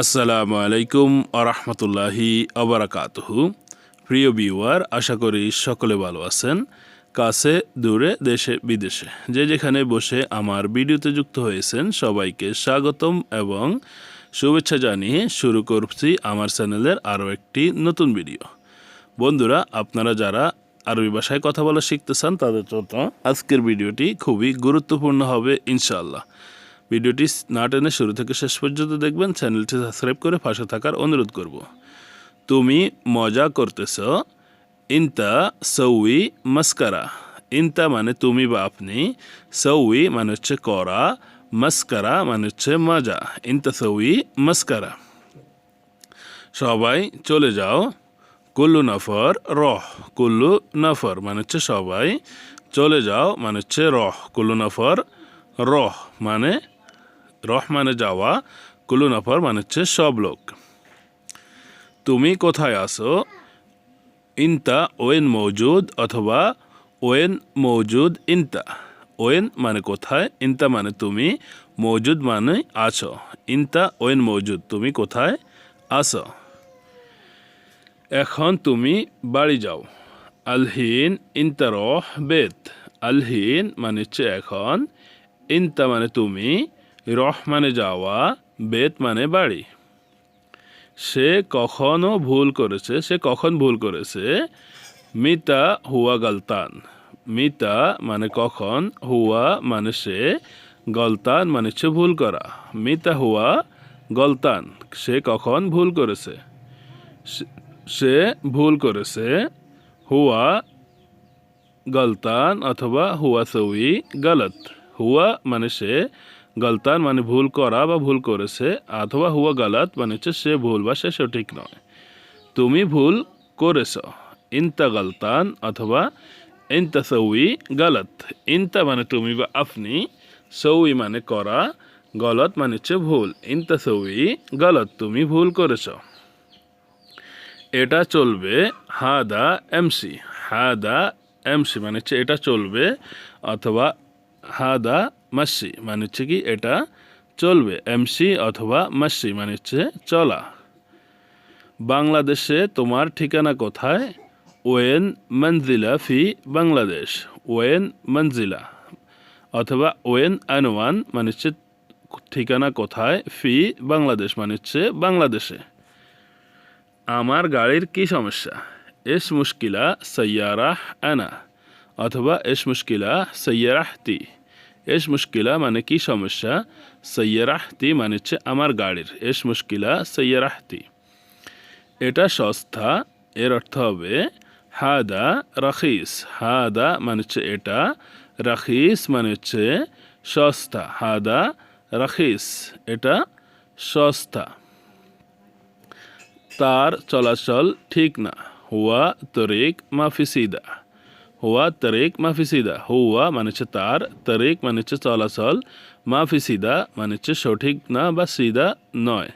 আসসালামু আলাইকুম আরহামতুল্লাহি আবরাকাতহু। প্রিয় ভিউয়ার, আশা করি সকলে ভালো আছেন। কাছে, দূরে, দেশে, বিদেশে। যে যেখানে বসে আমার ভিডিওতে যুক্ত হয়েছেন, সবাইকে স্বাগতম এবং শুভেচ্ছা জানিয়ে শুরু করছি আমার চ্যানেলের আরও একটি নতুন ভিডিও। বন্ধুরা, আপনারা যারা আরবি ভাষায় কথা বলা শিখতে চান, তাদের জন্য আজকের ভিডিওটি খুবই গুরুত্বপূর্ণ হবে, ইনশাআল্লাহ। ভিডিওটি না টেনে শুরু থেকে শেষ পর্যন্ত দেখবেন, চ্যানেলটি সাবস্ক্রাইব করে পাশে থাকার অনুরোধ করব। তুমি মজা করতেছ, ইনতা সৌই মাস্কারা। ইনতা মানে তুমি বা আপনি, সৌই মানে হচ্ছে করা, মাস্কারা মানে হচ্ছে মজা। ইনতা সৌই মাস্কারা। সবাই চলে যাও। কুল্লু নফর, রহ। কুল্লু নফর মানে হচ্ছে সবাই। চলে যাও মানে হচ্ছে রহ। কুল্লু নফর, রহ মানে রহ মানে যাওয়া কুল্লু নফর মানে হচ্ছে সব লোক। তুমি কোথায় আসো ইনতা, ওয়েন মৌজুদ অথবা ওয়েন মৌজুদ ইনতা। ওয়েন মানে কোথায়, ইনতা মানে তুমি, মৌজুদ মানে আছো। ইনতা, ওয়েন মৌজুদ, তুমি কোথায় আসো এখন তুমি বাড়ি যাও। আলহিন ইন্তারহ বেত। আলহিন মানে হচ্ছে এখন, ইন্তা মানে তুমি রহ মানে যাওয়া, বেত মানে বাড়ি। সে কখনো ভুল করেছে, সে কখন ভুল করেছে? মিতা হুয়া গলতান। মিতা মানে কখন, হুয়া মানে সে, গলতান মানে হচ্ছে ভুল করা। মিতা হুয়া গলতান, সে কখন ভুল করেছে? সে- সে ভুল করেছে, হুয়া গলতান অথবা হুয়া সউই গলত। হুয়া মানে সে গলতান মানে ভুল করা বা ভুল করেছে, অথবা হুয়া গলত মানে হচ্ছে সে ভুল বা সে সঠিক নয়। তুমি ভুল করেছ। ইনতা গলতান অথবা ইনতা সউই গলত। ইনতা মানে তুমি বা আপনি সউই মানে করা, গলত মানে হচ্ছে ভুল। ইনতা সউই গলত, তুমি ভুল করেছ। এটা চলবে হাদা এমসি। হাদা এমসি মানে হচ্ছে এটা চলবে অথবা হাদা মাসি মানে হচ্ছে কি এটা চলবে এমসি অথবা মাসি মানে হচ্ছে চলা। বাংলাদেশে তোমার ঠিকানা কোথায়? ওয়েন মঞ্জিলা ফি বাংলাদেশ, ওয়েন মঞ্জিলা। অথবা ওয়েন আনওয়ান মানে হচ্ছে ঠিকানা কোথায়? ফি বাংলাদেশ মানে হচ্ছে বাংলাদেশে। আমার গাড়ির কি সমস্যা? এস মুশকিলা সৈয়ারাহ আনা। অথবা এস মুশকিলা সৈয়ারাহতি। এস মুশকিলা মানে কি সমস্যা? সৈয়ারাহতি মানে হচ্ছে আমার গাড়ির। এস মুশকিলা সৈয়ারাহতি। এটা সস্তা, এর অর্থ হবে হাদা রাখিস। হাদা মানে হচ্ছে এটা, রাখিস মানে হচ্ছে সস্তা। হাদা রাখিস, এটা সস্তা। তার চলাচল ঠিক না। হুয়া তরিক মাফি সিদা হুয়া তরিক মাফি সিদা হুয়া মানে হচ্ছে তার তরিক মানে হচ্ছে চলাচল মাফি সিদা মানে হচ্ছে সঠিক না বা সিদা নয়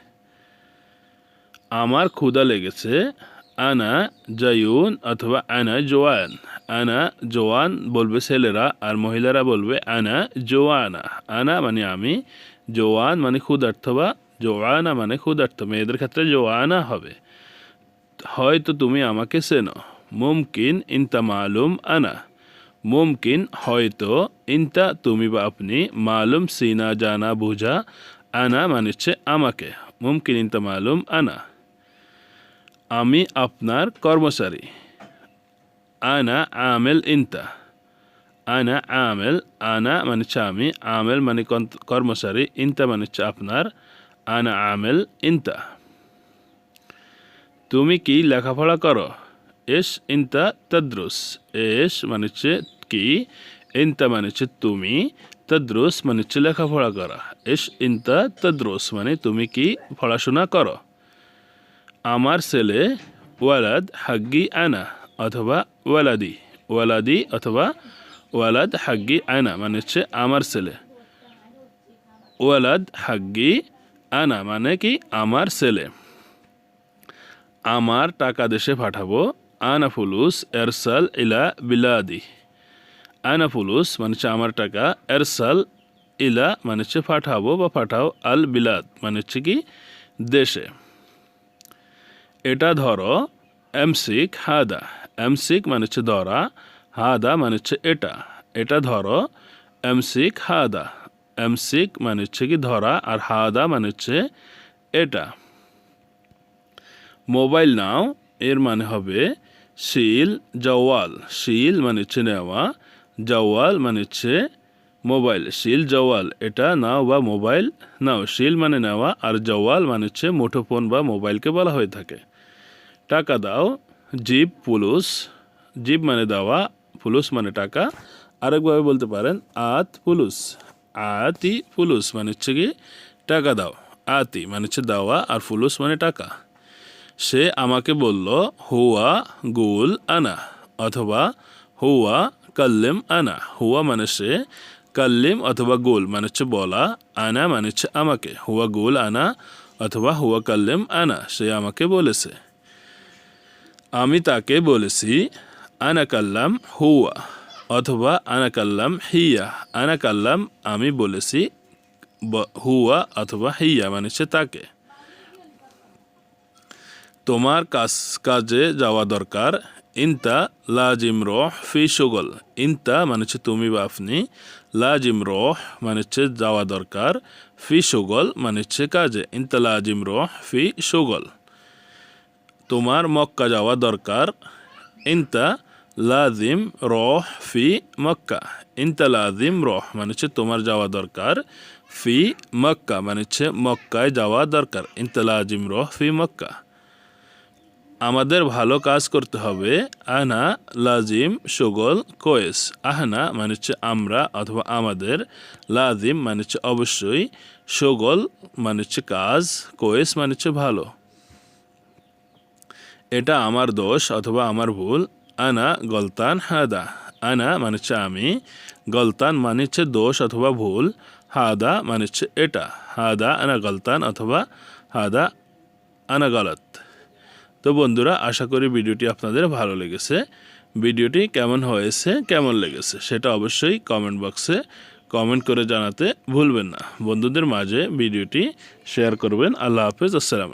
আমার ক্ষুদা লেগেছে আনা জায়ুন অথবা আনা জোয়ান আনা জোয়ান বলবে ছেলেরা আর মহিলারা বলবে আনা জোয়ানা আনা মানে আমি জোয়ান মানে ক্ষুদার্থ বা জোয়ানা মানে ক্ষুধার্থ মেয়েদের ক্ষেত্রে জোয়ানা হবে হয়তো তুমি আমাকে চেনো মুমকিন ইনতা মালুম আনা। মুমকিন হয়তো ইনতা তুমি বা আপনি মালুম সিনা জানা বুঝা, আনা মানে আমাকে। মুমকিন ইনতা মালুম আনা। আমি আপনার কর্মচারী। আনা আমেল ইনতা। আনা আমেল, আনা মানে আমি, আমেল মানে কর্মচারী, ইনতা মানে আপনার, আনা আমেল ইনতা। তুমি কি লেখাপড়া করো? এস ইনতা তদ্রুস। এস মানে হচ্ছে কি? ইনতা মানে হচ্ছে তুমি। তদ্রুস মানে হচ্ছে লেখাপড়া করা। এস ইনতা তদ্রুস মানে তুমি কি পড়াশোনা করো? আমার ছেলে ওয়ালাদ হাগ্গি আনা অথবা ওয়ালাদি। ওয়ালাদি অথবা ওয়ালাদ হাগ্গি আনা মানে হচ্ছে আমার ছেলে। ওয়ালাদ হাগ্গি আনা মানে কি? আমার ছেলে। আমার টাকা দেশে পাঠাবো। আনা ফুলুস এরসাল ইলা বিলাদি। আনাফুলুস মানে হচ্ছে আমার টাকা, এরসাল ইলা মানে হচ্ছে পাঠাবো বা পাঠাও, আল বিলাদ মানে হচ্ছে কি দেশে। এটা ধরো, এমসিক হাদা। এমসিক মানে হচ্ছে ধরা, হাদা মানে হচ্ছে এটা। এটা ধরো, এমসিক হাদা। এমসিক মানে হচ্ছে কি ধরা আর হাদা মানে হচ্ছে এটা। মোবাইল নাও, এর মানে হবে শিল, জওয়াল। শিল মানে হচ্ছে নেওয়া, জওয়াল মানে হচ্ছে মোবাইল। শিল, জওয়াল, এটা নাও বা মোবাইল নাও। শিল মানে নেওয়া আর জওয়াল মানে হচ্ছে মুঠোফোন বা মোবাইলকে বলা হয়ে থাকে। টাকা দাও, জিপ, পুলুস। জিপ মানে দেওয়া ফুলুস মানে টাকা। আরেকভাবে বলতে পারেন, আত, পুলুস। আতি, পুলুস মানে হচ্ছে কি, টাকা দাও। আতি মানে হচ্ছে দেওয়া আর ফুলুস মানে টাকা। সে আমাকে বলল, হুয়া গুল আনা অথবা, হুয়া কাল্লিম আনা হুয়া মানে সে, কাল্লিম অথবা গোল মানে হচ্ছে বলা, আনা মানে হচ্ছে আমাকে। হুয়া গোল আনা অথবা হুয়া কাল্লিম আনা, সে আমাকে বলেছে। আমি তাকে বলেছি, আনা কাল্লাম হুয়া অথবা, আনা কাল্লাম হিয়া আনা কাল্লাম আমি বলেছি হুয়া অথবা হিয়া মানে হচ্ছে তাকে। তোমার কাজ, কাজে যাওয়া দরকার। ইনতা লাজিম রহ ফি সুগল ইনতা মানে হচ্ছে তুমি বা আপনি। লাজিম রহ মানে হচ্ছে যাওয়া দরকার। ফি সুগল মানে হচ্ছে কাজে। ইনতা লাজিম রহ ফি সুগল তোমার মক্কা যাওয়া দরকার। ইনতা লাজিম রহ ফি মক্কা। ইনতা লাজিম রহ মানে হচ্ছে তোমার যাওয়া দরকার। ফি মক্কা মানে হচ্ছে মক্কায় যাওয়া দরকার। ইনতা লাজিম রহ ফি মক্কা। আমাদের ভালো কাজ করতে হবে। আনা লাজিম সুগল কোয়েস। আহনা মানে হচ্ছে আমরা অথবা আমাদের। লাজিম মানে হচ্ছে অবশ্যই। সুগল মানে হচ্ছে কাজ। কোয়েস মানে হচ্ছে ভালো। এটা আমার দোষ অথবা আমার ভুল। আনা গলতান হাদা। আনা মানে হচ্ছে আমি। গলতান মানে হচ্ছে দোষ অথবা ভুল। হাদা মানে হচ্ছে এটা। হাদা আনা গলতান অথবা হাদা আনা গলত। তো বন্ধুরা, আশা করি ভিডিওটি আপনাদের ভালো লেগেছে। ভিডিওটি কেমন হয়েছে, কেমন লেগেছে সেটা অবশ্যই কমেন্ট বক্সে কমেন্ট করে জানাতে ভুলবেন না। বন্ধুদের মাঝে ভিডিওটি শেয়ার করবেন। আল্লাহ হাফেজ, আসসালাম